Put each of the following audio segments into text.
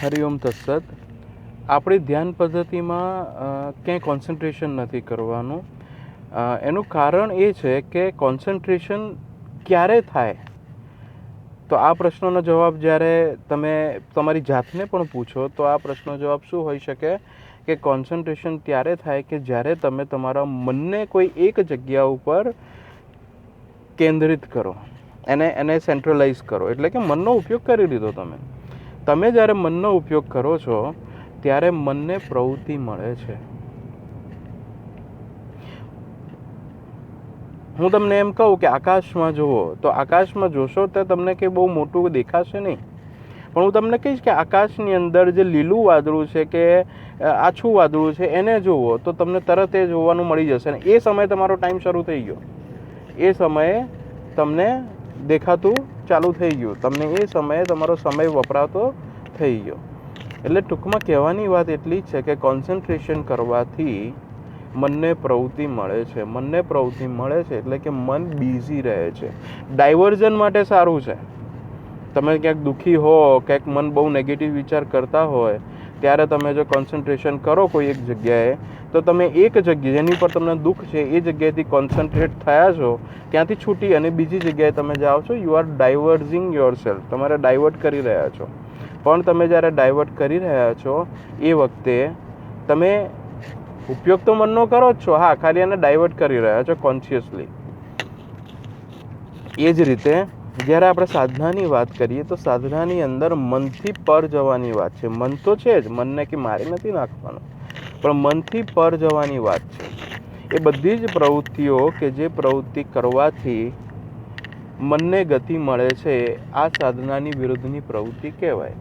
હરિઓમ તત્સત. આપણી ધ્યાન પદ્ધતિમાં ક્યાંય કોન્સન્ટ્રેશન નથી કરવાનું. એનું કારણ એ છે કે કોન્સન્ટ્રેશન ક્યારે થાય? તો આ પ્રશ્નનો જવાબ જ્યારે તમે તમારી જાતને પણ પૂછો, તો આ પ્રશ્નનો જવાબ શું હોઈ શકે? કે કોન્સન્ટ્રેશન ત્યારે થાય કે જ્યારે તમે તમારા મનને કોઈ એક જગ્યા ઉપર કેન્દ્રિત કરો. એને એને સેન્ટ્રલાઇઝ કરો. એટલે કે મનનો ઉપયોગ કરી લીધો તમે. તમે જ્યારે મનનો ઉપયોગ કરો છો, ત્યારે મનને પ્રવૃત્તિ મળે છે. હું તમને એમ કહું કે આકાશમાં જુઓ, તો આકાશમાં જોશો તો તમને કંઈ બહુ મોટું દેખાશે નહીં. પણ હું તમને કહીશ કે આકાશની અંદર જે લીલું વાદળું છે કે આછું વાદળું છે, એને જુઓ તો તમને તરત એ જોવાનું મળી જશે. ને એ સમયે તમારો ટાઈમ શરૂ થઈ ગયો. એ સમયે તમને દેખાતું ચાલુ થઈ ગયું. તમને એ સમયે તમારો સમય વપરાતો થઈ ગયો. એટલે ટૂંકમાં કહેવાની વાત એટલી છે કે કોન્સન્ટ્રેશન કરવાથી મનને પ્રવૃત્તિ મળે છે. મનને પ્રવૃત્તિ મળે છે એટલે કે મન બિઝી રહે છે. ડાયવર્ઝન માટે સારું છે. તમે ક્યાંક દુઃખી હો, ક્યાંક મન બહુ નેગેટિવ વિચાર કરતા હોય ત્યારે તમે જો કોન્સન્ટ્રેશન કરો કોઈ એક જગ્યાએ, તો તમે એક જગ્યાએ જેની પર તમને દુઃખ છે, એ જગ્યાએથી કોન્સન્ટ્રેટ થયા છો, ત્યાંથી છૂટી અને બીજી જગ્યાએ તમે જાઓ છો you are diverting yourself તમારે ડાયવર્ટ કરી રહ્યા છો. પણ તમે જ્યારે ડાયવર્ટ કરી રહ્યા છો, એ વખતે તમે ઉપયોગ તો મનનો કરો જ છો. હા, ખાલી એને ડાયવર્ટ કરી રહ્યા છો કોન્શિયસલી એ જ રીતે જ્યારે આપણે સાધનાની વાત કરીએ તો સાધનાની અંદર મનથી પર જવાની વાત છે. મન તો છે જ, મનને કે મારી નથી નાખવાનું. પણ મનથી પર જવાની વાત છે. એ બધી જ પ્રવૃત્તિઓ કે જે પ્રવૃત્તિ કરવાથી મનને ગતિ મળે છે, આ સાધનાની વિરુદ્ધની પ્રવૃત્તિ કહેવાય.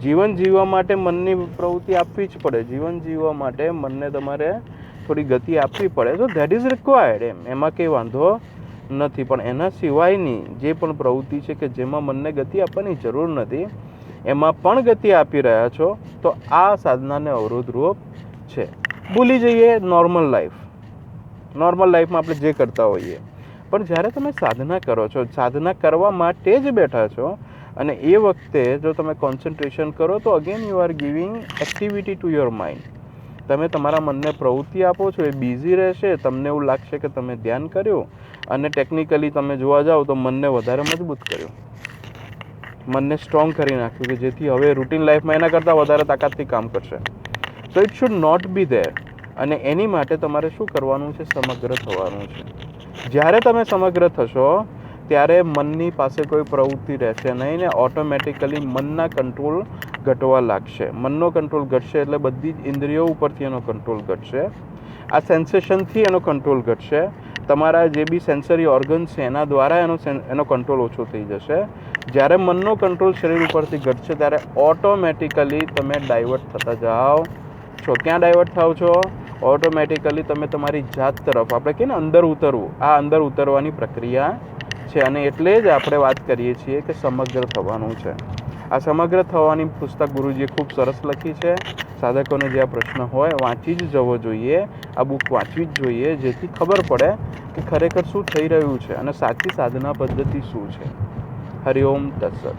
જીવન જીવવા માટે મનની પ્રવૃત્તિ આપવી જ પડે. જીવન જીવવા માટે મનને તમારે થોડી ગતિ આપવી પડે. તો ધેટ ઇઝ રિક્વાયર્ડ એમ. એમાં કંઈ વાંધો નથી. પણ એના સિવાયની જે પણ પ્રવૃત્તિ છે કે જેમાં મનને ગતિ આપવાની જરૂર નથી, એમાં પણ ગતિ આપી રહ્યા છો, તો આ સાધનાને અવરોધરૂપ છે. ભૂલી જઈએ નોર્મલ લાઈફ નોર્મલ લાઈફમાં આપણે જે કરતા હોઈએ. પણ જ્યારે તમે સાધના કરો છો, સાધના કરવા માટે જ બેઠા છો, અને એ વખતે જો તમે કોન્સન્ટ્રેશન કરો, તો again you are giving activity to your mind તમે તમારા મનને પ્રવૃત્તિ આપો છો, એ બિઝી રહેશે, તમને એવું લાગશે કે તમે ધ્યાન કર્યું અને ટેકનિકલી તમે જોવા જાઓ તો મનને વધારે મજબૂત કર્યું. મનને સ્ટ્રોંગ કરી નાખ્યું કે જેથી હવે રૂટીન લાઈફમાં એના કરતાં વધારે તાકાતથી કામ કરશે. So it should not be there અને એની માટે તમારે શું કરવાનું છે? સમગ્ર થવાનું છે. જ્યારે તમે સમગ્ર થશો, ત્યારે મનની પાસે કોઈ પ્રવૃત્તિ રહેશે નહીં ને ઓટોમેટિકલી મનના કંટ્રોલ ઘટવા લાગશે. મનનો કંટ્રોલ ઘટશે એટલે બધી જ ઇન્દ્રિયો ઉપરથી એનો કંટ્રોલ ઘટશે. આ સેન્સેશનથી એનો કંટ્રોલ ઘટશે. તમારા જે બી સેન્સરી ઓર્ગન્સ છે, એના દ્વારા એનો એનો કંટ્રોલ ઓછો થઈ જશે. જ્યારે મનનો કંટ્રોલ શરીર ઉપરથી ઘટશે, ત્યારે ઓટોમેટિકલી તમે ડાયવર્ટ થતા જાઓ. છો, ક્યાં ડાયવર્ટ થાવ છો? ઓટોમેટિકલી તમે તમારી જાત તરફ, આપણે કહીએ ને અંદર ઉતરવું. આ અંદર ઉતરવાની પ્રક્રિયા છે. અને એટલે જ આપણે વાત કરીએ છીએ કે સમગ્ર થવાનું છે. આ સમગ્ર થવાની પુસ્તક ગુરુજીએ ખૂબ સરસ લખી છે. સાધકોને જે આ પ્રશ્ન હોય, વાંચી જ જવો જોઈએ. આ બુક વાંચવી જ જોઈએ, જેથી ખબર પડે કે ખરેખર શું થઈ રહ્યું છે અને સાચી સાધના પદ્ધતિ શું છે. હરિઓમ તત્સત.